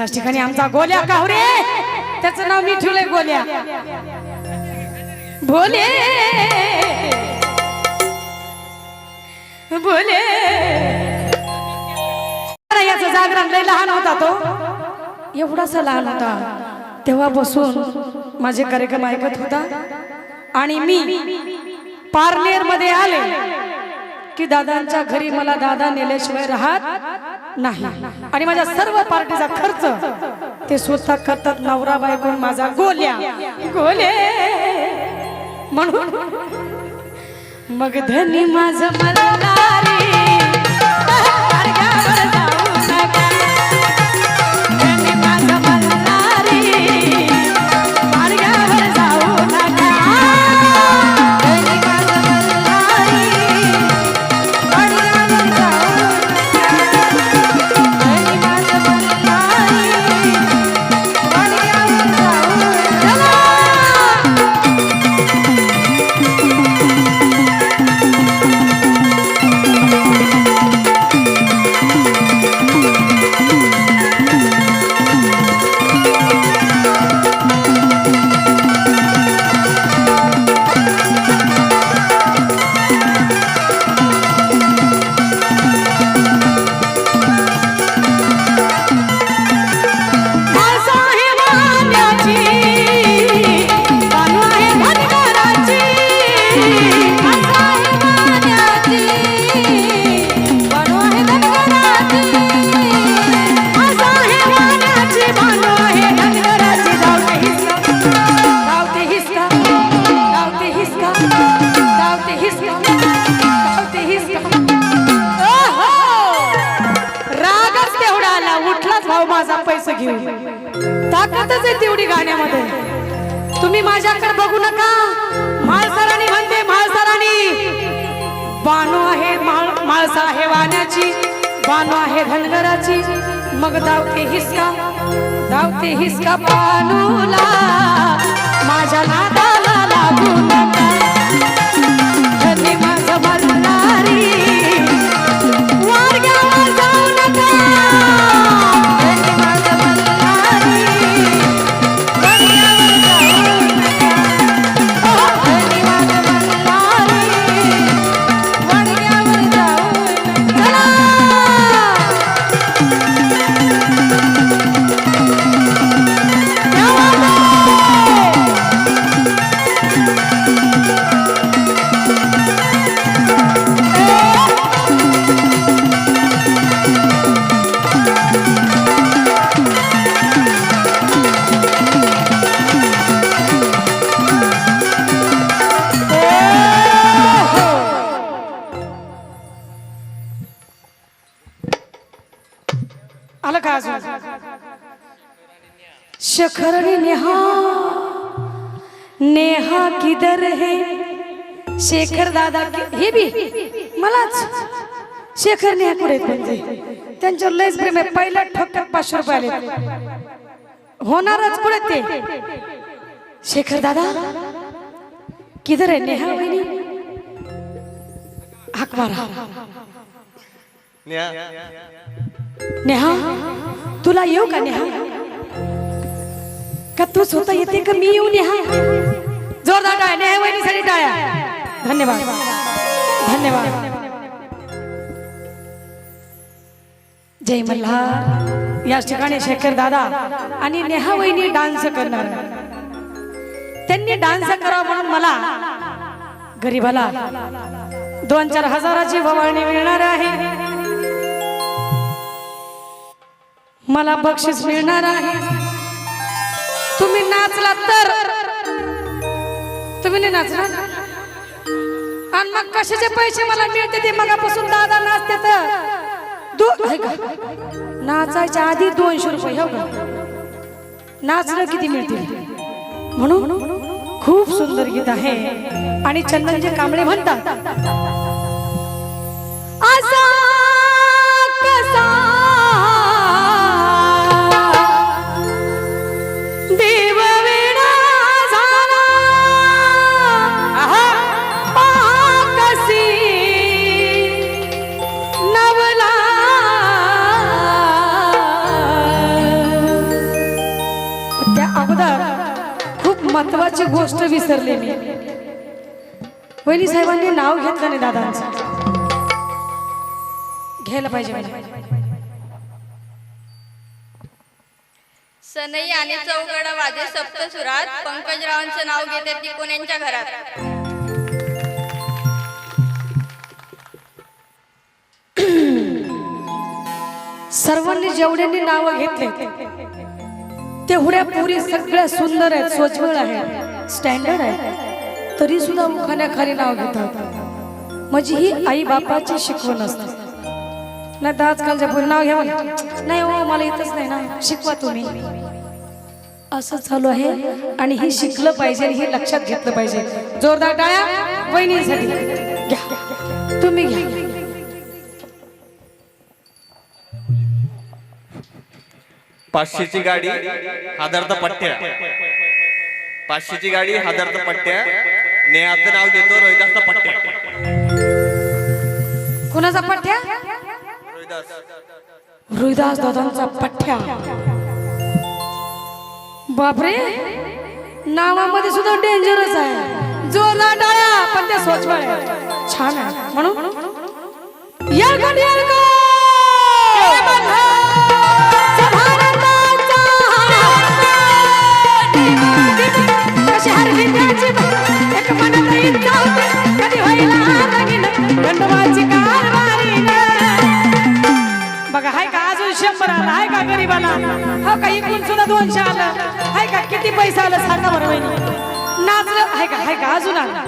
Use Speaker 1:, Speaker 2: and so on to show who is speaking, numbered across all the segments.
Speaker 1: याच ठिकाणी आमचा गोल्या कावरे त्याचं नाव मी ठेवलंय गोल्या. भोले. भोले. याचा जागरण लय लहान होता तो. एवढासा लहान होता. तेव्हा बसून माझे कार्यक्रम ऐकत होता. आणि मी पारनेरमध्ये आले की दादांच्या घरी मला दादा नेल्याशिवाय राहत नाही. आणि माझ्या सर्व पार्टीचा खर्च ते स्वतः करतात नवरा बायको माझा गोल्या. गोले. म्हणून मग धनी माझ मल्हारी घेऊ ताकदच आहे तेवढी गाण्यामध्ये. तुम्ही माझ्याकडे बघू नका. माळसराणी म्हणते माळसराणी बाणू आहे माळ माळसा आहे वाण्याची बाणू आहे धनगराची. मग धावते हिसका धावते हिसका बाणूला. माझ्या नादाला लागू नका. माझं मल्हारी शखरणी नेहा. नेहा किधर है? शेखर दादा कि- हे बी मलाच. शेखर नेहा कुठे आहेत म्हणजे? त्यांच्यावर लयच प्रेम आहे. पहिल्या ठोक्यात पाचशे रुपये होणारच कुठे ते? शेखर दादा? किधर आहे नेहा वहिनी? हाक मारा नेहा तुला येऊ का नेहा? का तू स्वतः येते का मी येऊ नेहा जोरदार टाळ्या नेहा वहिनीसाठी टाळ्या. धन्यवाद. धन्यवाद. जय मल्हार. या ठिकाणी शेखर दादा आणि नेहा वहिनी डान्स करणार. त्यांनी डान्स करावा म्हणून मला गरीबाला दोन चार हजाराची भवानी मिळणार आहे. मला बक्षीस मिळणार आहे. तुम्ही नाचला तर? तुम्ही नाही नाचणार? आणि मग कशाचे पैसे मला मिळते ते मगापासून दादा नाचते तर? नाचायच्या आधी दोनशे रुपये हो नाचलं किती मिळतील म्हणून खूप सुंदर गीत आहे. आणि चंदनजी कांबळे म्हणतात गोष्ट विसरले मी. वहिनी साहेबांनी नाव घेतलं नाही दादांचं. घ्यायला पाहिजे.
Speaker 2: सनई आणि चौगड वाजे सप्तसुरात पंकजरावांचं नाव घेते टिकून यांच्या घरात?
Speaker 1: सर्वांनी जेवढ्यांनी नावं घेतले तेवढ्या पुरी सगळ्या सुंदर आहेत सोज्वळ आहेत. स्टँडर्ड आहे. तरी सुद्धा मुखाण्याखाली नाव घेतात. म्हणजे ही आई बापाची शिकवण असते. नाही तर आजकालच्या पुढे नाव घ्या नाही हो मला येतच नाही ना शिकवा तुम्ही. असं चालू आहे आणि हे शिकलं पाहिजे आणि हे लक्षात घेतलं पाहिजे. जोरदार टाळ्या वहिनीसाठी. घ्या. तुम्ही घ्या.
Speaker 3: पाचशेची गाडी हादरता पट्ट्या. पाचशेची गाडी हजारचा पट्ट्या. नेहाचं नाव घेतो रोहिदासचा पट्ट्या.
Speaker 1: कुणाचा पठ्या
Speaker 3: रोहिदास
Speaker 1: रोहिदास दादांचा पठ्या बापरे. नावामध्ये सुद्धा डेंजरस आहे. जोरदार टाळ्या पण ते स्वच्छ छान आहे. म्हणून? या गाडी हो का इकडून सुद्धा दोनशे आलं. हाय का किती पैसा आलं सांगा बरं नाचलं हाय का हाय का अजून आलं.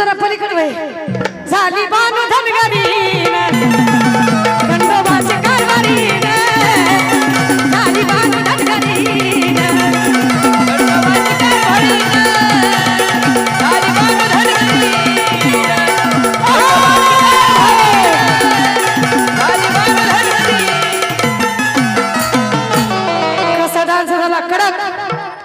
Speaker 1: जरा पलीकडे झाली बानू धनगरी